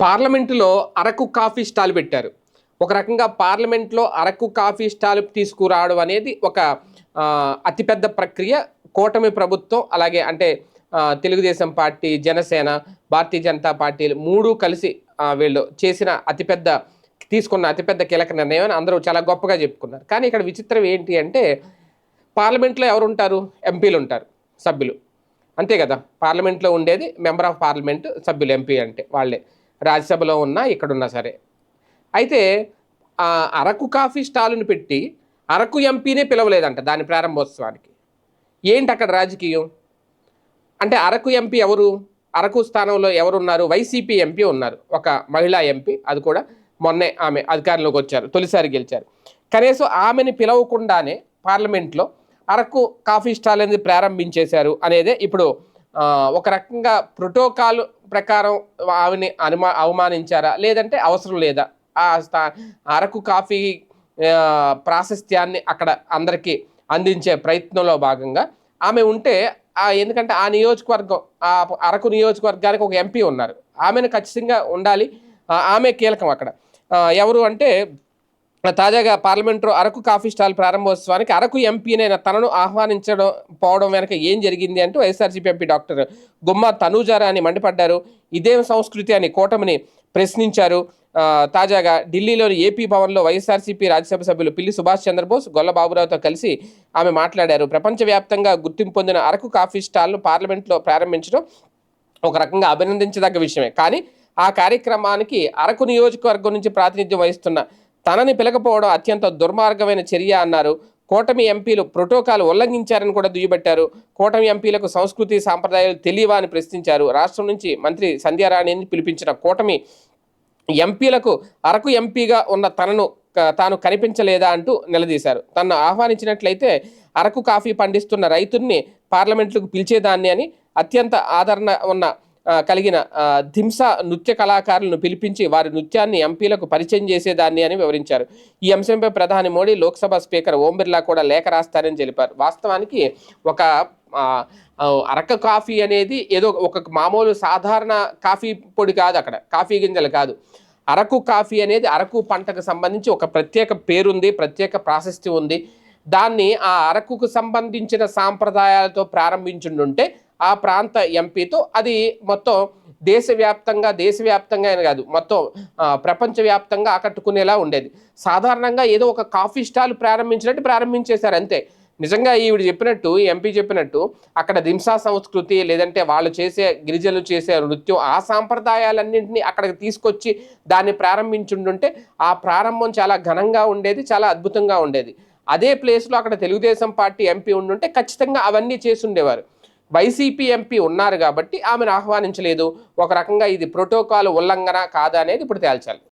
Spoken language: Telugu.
పార్లమెంటులో అరకు కాఫీ స్టాల్ పెట్టారు. ఒక రకంగా పార్లమెంట్లో అరకు కాఫీ స్టాల్ తీసుకురావడం అనేది ఒక అతిపెద్ద ప్రక్రియ. కూటమి ప్రభుత్వం అలాగే అంటే తెలుగుదేశం పార్టీ జనసేన భారతీయ జనతా పార్టీలు మూడు కలిసి వీళ్ళు చేసిన అతిపెద్ద తీసుకున్న అతిపెద్ద కీలక నిర్ణయం అని అందరూ చాలా గొప్పగా చెప్పుకున్నారు. కానీ ఇక్కడ విచిత్రం ఏంటి అంటే పార్లమెంట్లో ఎవరు ఉంటారు? ఎంపీలు ఉంటారు సభ్యులు. అంతే కదా? పార్లమెంట్లో ఉండేది మెంబర్ ఆఫ్ పార్లమెంట్ సభ్యులు ఎంపీ అంటే వాళ్ళే. రాజ్యసభలో ఉన్నా ఇక్కడున్నా సరే. అయితే అరకు కాఫీ స్టాల్ని పెట్టి అరకు ఎంపీనే పిలవలేదంట దాని ప్రారంభోత్సవానికి. ఏంటి అక్కడ రాజకీయం? అంటే అరకు ఎంపీ ఎవరు? అరకు స్థానంలో ఎవరున్నారు? వైసీపీ ఎంపీ ఉన్నారు. ఒక మహిళా ఎంపీ. అది కూడా మొన్నే ఆమె అధికారంలోకి వచ్చారు. తొలిసారి గెలిచారు. కనీసం ఆమెని పిలవకుండానే పార్లమెంట్లో అరకు కాఫీ స్టాల్ అనేది ప్రారంభించేశారు అనేదే ఇప్పుడు ఒక రకంగా ప్రోటోకాల్ ప్రకారం ఆమెని అనుమా అవమానించారా? లేదంటే అవసరం లేదా? ఆ స్థా అరకు కాఫీ ప్రాశస్త్యాన్ని అక్కడ అందరికీ అందించే ప్రయత్నంలో భాగంగా ఆమె ఉంటే ఎందుకంటే ఆ నియోజకవర్గం ఆ అరకు నియోజకవర్గానికి ఒక ఎంపీ ఉన్నారు. ఆమెను ఖచ్చితంగా ఉండాలి. ఆమె కీలకం అక్కడ. ఎవరు అంటే తాజాగా పార్లమెంటు అరకు కాఫీ స్టాల్ ప్రారంభోత్సవానికి అరకు ఎంపీనైన తనను ఆహ్వానించడం పోవడం వెనక ఏం జరిగింది అంటూ వైఎస్ఆర్సీపీ ఎంపీ డాక్టర్ గుమ్మ తనూజారా అని మండిపడ్డారు. ఇదేం సంస్కృతి అని కూటమిని ప్రశ్నించారు. తాజాగా ఢిల్లీలోని ఏపీ భవన్లో వైఎస్ఆర్సీపీ రాజ్యసభ సభ్యులు పిల్లి సుభాష్ చంద్రబోస్ గొల్ల బాబురావుతో కలిసి ఆమె మాట్లాడారు. ప్రపంచవ్యాప్తంగా గుర్తింపు పొందిన అరకు కాఫీ స్టాల్ను పార్లమెంట్లో ప్రారంభించడం ఒక రకంగా అభినందించదగ్గ విషయమే. కానీ ఆ కార్యక్రమానికి అరకు నియోజకవర్గం నుంచి ప్రాతినిధ్యం వహిస్తున్న తనని పిలకపోవడం అత్యంత దుర్మార్గమైన చర్య అన్నారు. కూటమి ఎంపీలు ప్రోటోకాల్ ఉల్లంఘించారని కూడా దుయ్యబట్టారు. కూటమి ఎంపీలకు సంస్కృతి సాంప్రదాయాలు తెలియవా అని ప్రశ్నించారు. రాష్ట్రం నుంచి మంత్రి సంధ్యారాణిని పిలిపించిన కూటమి ఎంపీలకు అరకు ఎంపీగా ఉన్న తనను తాను కనిపించలేదా అంటూ నిలదీశారు. తనను ఆహ్వానించినట్లయితే అరకు కాఫీ పండిస్తున్న రైతుల్ని పార్లమెంట్లకు పిలిచేదాన్ని అని అత్యంత ఆదరణ ఉన్న కలిగిన ధింస నృత్య కళాకారులను పిలిపించి వారి నృత్యాన్ని ఎంపీలకు పరిచయం చేసేదాన్ని అని వివరించారు. ఈ అంశంపై ప్రధాని మోడీ లోక్సభ స్పీకర్ ఓం బిర్లా కూడా లేఖ రాస్తారని తెలిపారు. వాస్తవానికి ఒక అరక కాఫీ అనేది ఏదో ఒక మామూలు సాధారణ కాఫీ పొడి కాదు అక్కడ. కాఫీ గింజలు కాదు. అరకు కాఫీ అనేది అరకు పంటకు సంబంధించి ఒక ప్రత్యేక పేరుంది ప్రత్యేక ప్రాశస్తి ఉంది. దాన్ని ఆ అరకుకు సంబంధించిన సాంప్రదాయాలతో ప్రారంభించుండుంటే ఆ ప్రాంత ఎంపీతో అది మొత్తం దేశవ్యాప్తంగా దేశవ్యాప్తంగా అని కాదు మొత్తం ప్రపంచవ్యాప్తంగా ఆకట్టుకునేలా ఉండేది. సాధారణంగా ఏదో ఒక కాఫీ స్టాల్ ప్రారంభించినట్టు ప్రారంభించేశారు అంతే. నిజంగా ఈవిడ చెప్పినట్టు ఎంపీ చెప్పినట్టు అక్కడ దింసా సంస్కృతి లేదంటే వాళ్ళు చేసే గిరిజనులు చేసే నృత్యం ఆ సాంప్రదాయాలన్నింటినీ అక్కడికి తీసుకొచ్చి దాన్ని ప్రారంభించుంటుంటే ఆ ప్రారంభం చాలా ఘనంగా ఉండేది చాలా అద్భుతంగా ఉండేది. అదే ప్లేస్లో అక్కడ తెలుగుదేశం పార్టీ ఎంపీ ఉండుంటే ఖచ్చితంగా అవన్నీ చేసి ఉండేవారు. వైసీపీ ఎంపీ ఉన్నారు కాబట్టి ఆమెను ఆహ్వానించలేదు. ఒక రకంగా ఇది ప్రోటోకాల్ ఉల్లంఘన కాదా అనేది ఇప్పుడు తేల్చాలి.